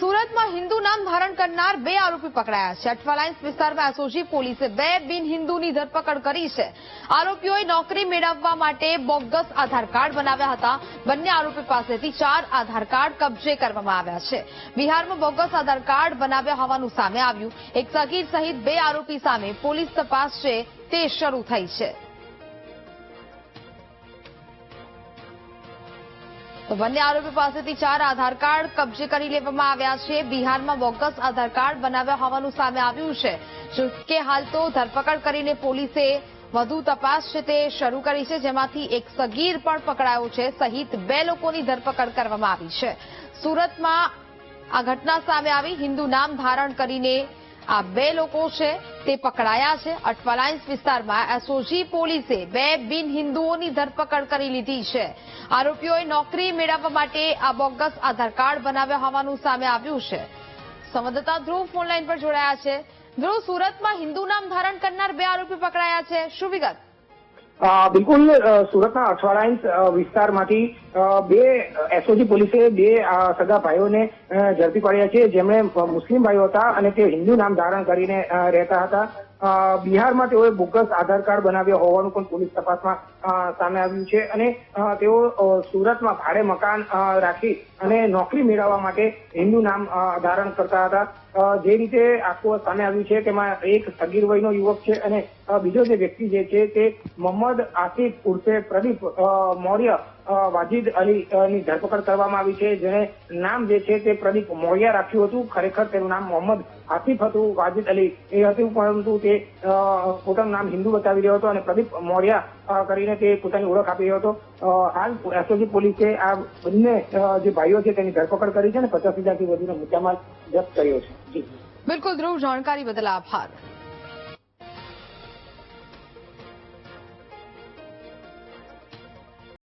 સુરતમાં હિન્દુ નામ ધારણ કરનાર બે આરોપી પકડાયા છે. અઠવાલાઇન્સ વિસ્તારમાં એસઓજી પોલીસે બે બિન હિન્દુની ધરપકડ કરી છે. આરોપીઓએ નોકરી મેળવવા માટે બોગસ આધાર કાર્ડ બનાવ્યા હતા. બંને આરોપી પાસેથી ચાર આધાર કાર્ડ કબજે કરવામાં આવ્યા છે. બિહારમાં બોગસ આધાર કાર્ડ બનાવ્યા હોવાનું સામે આવ્યું. એક સગીર સહિત બે આરોપી સામે પોલીસ તપાસ છે. તે શરૂ થઈ છે. તો બંને આરોપી પાસેથી ચાર આધાર કાર્ડ કબજે કરી લેવામાં આવ્યા છે. બિહારમાં બોગસ આધાર કાર્ડ બનાવ્યા હોવાનું સામે આવ્યું છે. જો કે હાલ તો ધરપકડ કરીને પોલીસે વધુ તપાસ છે તે શરૂ કરી છે, જેમાંથી એક સગીર પણ પકડાયો છે, સહિત બે લોકોની ધરપકડ કરવામાં આવી છે. સુરતમાં આ ઘટના સામે આવી, હિન્દુ નામ ધારણ કરીને આ બે લોકો છે, તે પકડાયા છે. અઠવાલાઇન્સ વિસ્તારમાં એસઓજી પોલીસે બે બિન હિન્દુઓની ધરપકડ કરી લીધી છે. આરોપીઓએ નોકરી મેળવવા માટે આ બોગસ આધાર કાર્ડ બનાવ્યા હોવાનું સામે આવ્યું છે. સંવાદદાતા ધ્રુવ ફોનલાઈન પર જોડાયા છે. ધ્રુવ, સુરતમાં હિન્દુ નામ ધારણ કરનાર બે આરોપી પકડાયા છે. શું વિગત? બિલકુલ સુરતના અઠવાડાઇન્સ વિસ્તારમાંથી બે એસઓજી પોલીસે બે સગા ભાઈઓને ઝડપી પાડ્યા છે. જેમણે મુસ્લિમ ભાઈઓ હતા અને તે હિન્દુ નામ ધારણ કરીને રહેતા હતા. બિહારમાં તેઓએ બોગસ આધાર કાર્ડ બનાવ્યા હોવાનું પણ પોલીસ તપાસમાં સામે આવ્યું છે અને તેઓ સુરતમાં ભાડે મકાન રાખી અને નોકરી મેળવવા માટે હિન્દુ નામ ધારણ કરતા હતા. જે રીતે આખું સામે આવ્યું છે, તેમાં એક સગીર વયનો યુવક છે અને બીજો જે વ્યક્તિ જે છે તે મોહમ્મદ આસિફ ઉર્ફે પ્રદીપ મૌર્ય વાજીદ અલી ની ધરપકડ કરવામાં આવી છે. જેને નામ જે છે તે પ્રદીપ મૌર્ય રાખ્યું હતું. ખરેખર તેનું નામ મોહમ્મદ આસિફ હતું. વાજીદ અલી એ હતું, પરંતુ તે પોતાનું નામ હિન્દુ બતાવી રહ્યો હતો અને પ્રદીપ મૌર્ય કરીને તે પોતાની ઓળખ આપી રહ્યો હતો. હાલ એસઓજી પોલીસે આ બંને જે ભાઈઓ છે તેની ધરપકડ કરી છે અને પચાસ હજારથી વધુનો મુદ્દામાલ જપ્ત કર્યો છે. બિલકુલ, ધ્રુવ, જાણકારી બદલ આભાર.